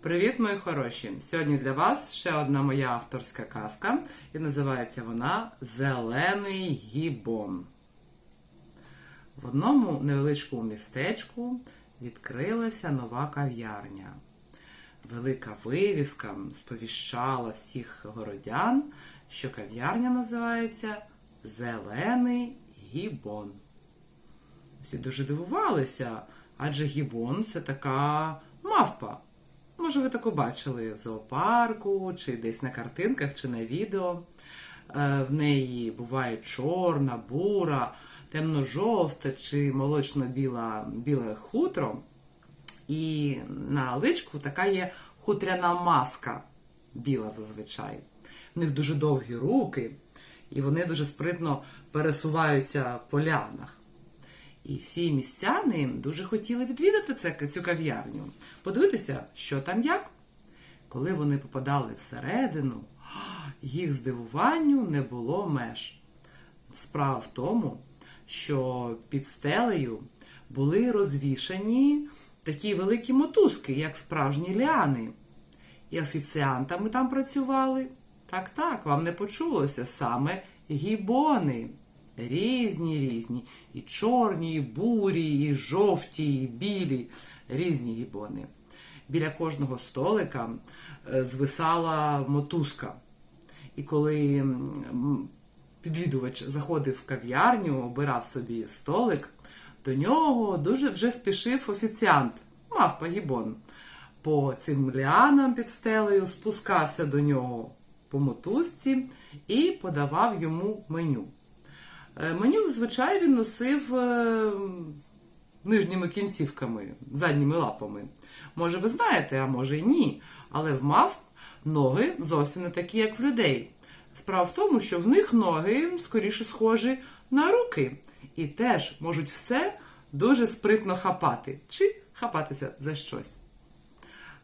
Привіт, мої хороші! Сьогодні для вас ще одна моя авторська казка, і називається вона Зелений гібон. В одному невеличкому містечку відкрилася нова кав'ярня. Велика вивіска сповіщала всіх городян, що кав'ярня називається Зелений гібон. Всі дуже дивувалися, адже гібон це така мавпа. Може, ви таку бачили в зоопарку, чи десь на картинках, чи на відео. Е, В неї буває чорна, бура, темно-жовта чи молочно-біла біле хутро. І на личку така є хутряна маска, біла зазвичай. В них дуже довгі руки, і вони дуже спритно пересуваються по лянах. І всі містяни дуже хотіли відвідати цю кав'ярню, подивитися, що там як. Коли вони попадали всередину, їх здивуванню не було меж. Справа в тому, що під стелею були розвішані такі великі мотузки, як справжні ліани. І офіціантами там працювали. Так, так, вам не почулося саме гібони. Різні різні. І чорні, і бурі, і жовті, і білі, різні гібони. Біля кожного столика е, звисала мотузка. І коли м, відвідувач заходив в кав'ярню, обирав собі столик, до нього дуже вже спішив офіціант, мавпа гібон. По цим ліанам під стелею спускався до нього по мотузці і подавав йому меню. Е, Меню зазвичай він носив е, нижніми кінцівками, задніми лапами. Може, ви знаєте, а може й ні. Але в мавп ноги зовсім не такі, як в людей. Справа в тому, що в них ноги скоріше схожі на руки і теж можуть все дуже спритно хапати чи хапатися за щось.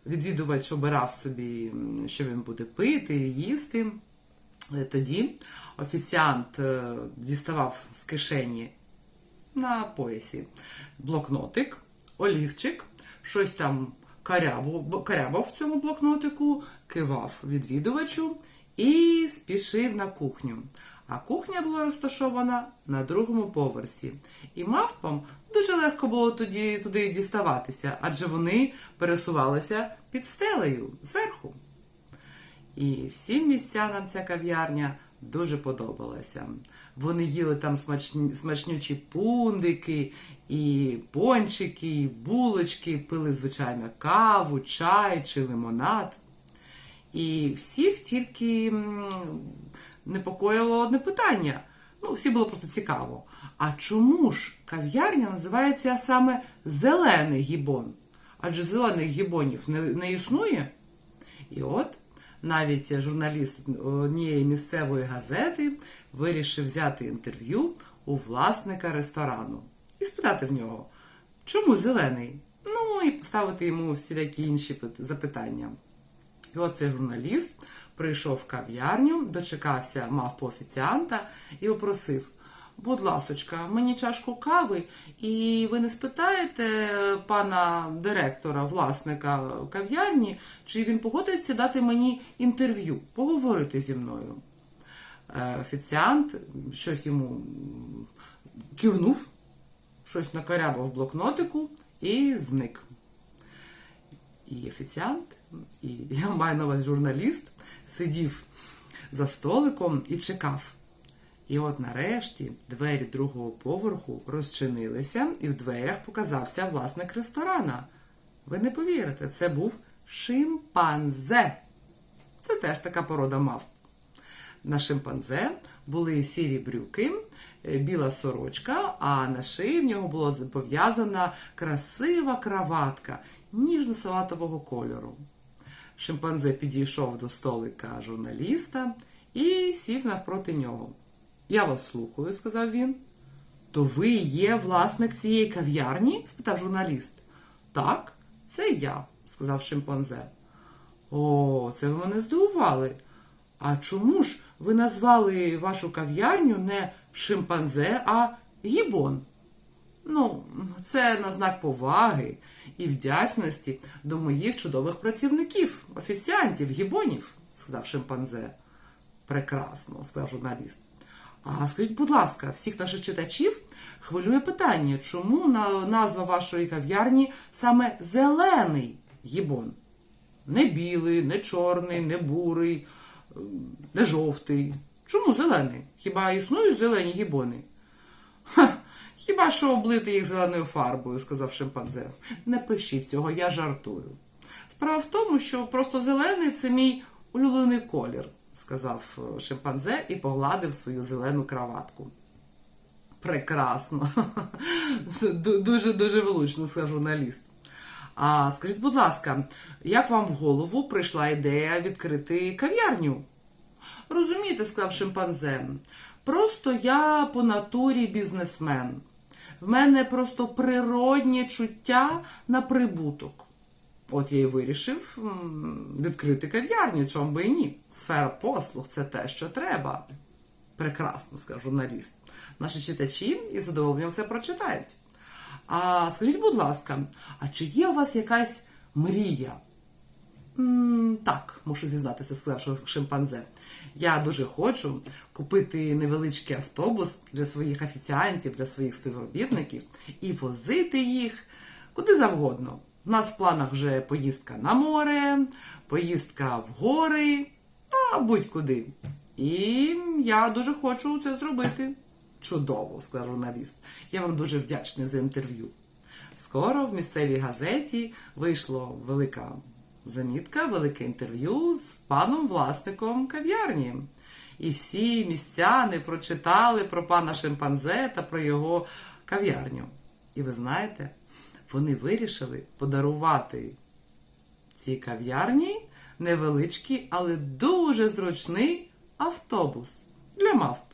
Відвідувач обирав собі, що він буде пити їсти. Е, Тоді офіціант е, діставав з кишені на поясі блокнотик, олівчик, щось там карябав в цьому блокнотику, кивав відвідувачу і спішив на кухню. А кухня була розташована на другому поверсі. І мавпам дуже легко було тоді туди діставатися, адже вони пересувалися під стелею зверху. І всім містянам ця кав'ярня дуже подобалася. Вони їли там смачні, смачнючі пундики, і пончики, і булочки, пили, звичайно, каву, чай чи лимонад. І всіх тільки непокоїло одне питання. Ну, всі було просто цікаво. А чому ж кав'ярня називається саме Зелений гібон? Адже зелених гібонів не, не існує. І от навіть журналіст однієї місцевої газети вирішив взяти інтерв'ю у власника ресторану і спитати в нього, чому зелений? Ну і поставити йому всілякі інші запитання. І от журналіст прийшов в кав'ярню, дочекався мавпу офіціанта і попросив: будь ласочка, мені чашку кави, і ви не спитаєте пана директора, власника кав'ярні, чи він погодиться дати мені інтерв'ю, поговорити зі мною. Е, Офіціант щось йому кивнув, щось накарябав в блокнотику і зник. І офіціант, і я маю на увазі журналіст, сидів за столиком і чекав. І от нарешті двері другого поверху розчинилися, і в дверях показався власник ресторана. Ви не повірите, це був шимпанзе. Це теж така порода мав. На шимпанзе були сірі брюки, е, біла сорочка, а на шиї в нього була пов'язана красива краватка ніжно-салатового кольору. Шимпанзе підійшов до столика журналіста і сів навпроти нього. Я вас слухаю, сказав він. То ви є власник цієї кав'ярні? спитав журналіст. Так, це я, сказав шимпанзе. О, це ви мене здивували. А чому ж ви назвали вашу кав'ярню не шимпанзе, а гібон? Ну, це на знак поваги. і вдячності до моїх чудових працівників, офіціантів, гібонів, сказав шимпанзе. Прекрасно, сказав журналіст. А скажіть, будь ласка, всіх наших читачів хвилює питання, чому назва вашої кав'ярні саме зелений гібон? Не білий, не чорний, не бурий, не жовтий. Чому зелений? Хіба існують зелені гібони? Ха, хіба що облити їх зеленою фарбою, сказав шимпанзе. Не пишіть цього, я жартую. Справа в тому, що просто зелений це мій улюблений колір, сказав е, шимпанзе і погладив свою зелену краватку. Прекрасно. Дуже дуже влучно, сказав журналіст. А скажіть, будь ласка, як вам в голову прийшла ідея відкрити кав'ярню? Розумієте, сказав шимпанзе, просто я по натурі бізнесмен. В мене просто природнє чуття на прибуток. От я і вирішив відкрити кав'ярню, чому би і ні. Сфера послуг це те, що треба. Прекрасно, сказав журналіст. Наші читачі із задоволенням це прочитають. А скажіть, будь ласка, а чи є у вас якась мрія? М, Так, мушу зізнатися, сказав шимпанзе. Я дуже хочу купити невеличкий автобус для своїх офіціантів, для своїх співробітників і возити їх куди завгодно. У нас в планах вже поїздка на море, поїздка в гори, та будь-куди. І я дуже хочу це зробити. Чудово, сказав журналіст. Я вам дуже вдячний за інтерв'ю. Скоро в місцевій газеті вийшло велика замітка, велике інтерв'ю з паном власником кав'ярні. І всі містяни прочитали про пана шимпанзе та про його кав'ярню. І ви знаєте, вони вирішили подарувати цій кав'ярні невеличкий, але дуже зручний автобус для мавп.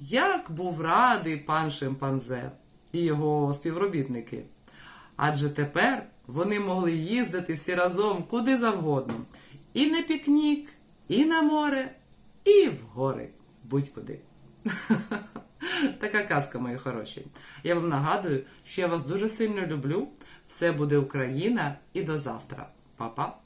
Як був радий пан шимпанзе і його співробітники. Адже тепер вони могли їздити всі разом куди завгодно. І на пікнік, і на море, і в гори. Будь-куди. Така казка, мої хороші. Я вам нагадую, що я вас дуже сильно люблю. Все буде Україна і до завтра. Па-па!